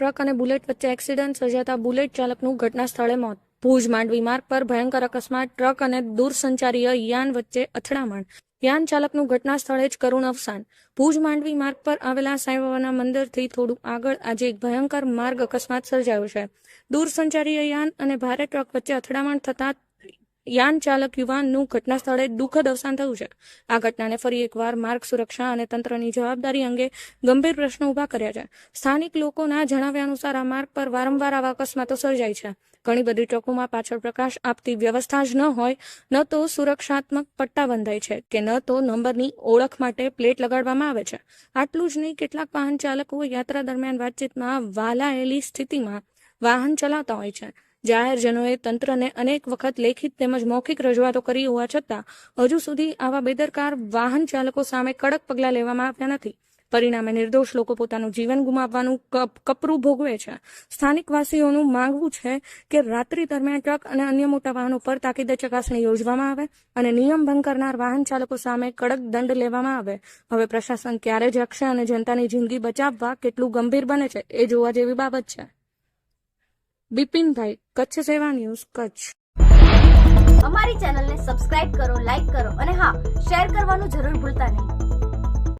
Truck અને bullet વચ્ચે accident સર્જાતા બુલેટ ચાલકનું ઘટના સ્થળે મોત. ભુજ માંડવી માર્ગ પર ભયંકર અકસ્માત, ટ્રક અને દૂરસંચારીય યાન વચ્ચે અથડામણ. યાન ચાલકનું ઘટના સ્થળે જ કરુણ અવસાન. ભુજ માંડવી માર્ગ પર આવેલા સાંઈબાબાના મંદિરથી થોડું આગળ આજે એક ભયંકર માર્ગ અકસ્માત સર્જાયો છે. દૂરસંચારીય યાન અને ભારે ટ્રક વચ્ચે અથડામણ થતા યાન ચાલક યુવાનનું ઘટના સ્થળે દુઃખદ અવસાન થયું છે. આ ઘટનાને ફરી એકવાર માર્ગ સુરક્ષા અને તંત્રની જવાબદારી અંગે ગંભીર પ્રશ્નો ઊભા કર્યા છે. સ્થાનિક લોકોના જણાવ્યા અનુસાર આ માર્ગ પર વારંવાર આવા અકસ્માતો સર્જાય છે. ઘણી બધી ટ્રકોમાં પાછળ પ્રકાશ આપતી વ્યવસ્થા જ ન હોય, ન તો સુરક્ષાત્મક પટ્ટા બંધાય છે કે ન તો નંબરની ઓળખ માટે પ્લેટ લગાડવામાં આવે છે. આટલું જ નહીં, કેટલાક વાહન ચાલકો યાત્રા દરમિયાન વાતચીતમાં વાલાયેલી સ્થિતિમાં વાહન ચલાવતા હોય છે. જાહેરજનોએ તંત્રને અનેક વખત લેખિત તેમજ મૌખિક રજૂઆતો કરી હોવા છતાં, હજુ સુધી આવા બેદરકાર વાહન ચાલકો સામે કડક પગલાં લેવામાં આવ્યા નથી. પરિણામે નિર્દોષ લોકો પોતાનું જીવન ગુમાવવાનું કપ- કપરું ભોગવે છે. સ્થાનિક વાસીઓનું માંગવું છે કે રાત્રિ દરમિયાન ટ્રક અને અન્ય મોટા વાહનો પર તાકીદે ચકાસણી યોજવામાં આવે અને નિયમ ભંગ કરનાર વાહન ચાલકો સામે કડક દંડ લેવામાં આવે. હવે પ્રશાસન ક્યારે જાગશે અને જનતાની જિંદગી બચાવવા કેટલું ગંભીર બને છે, એ જોવા જેવી બાબત છે. બિપિનભાઈ, કચ્છ સેવા ન્યૂઝ, કચ્છ. અમારી ચેનલને સબસ્ક્રાઇબ કરો લાઈક કરો અને હા, શેર કરવાનું જરૂર ભૂલતા નહીં.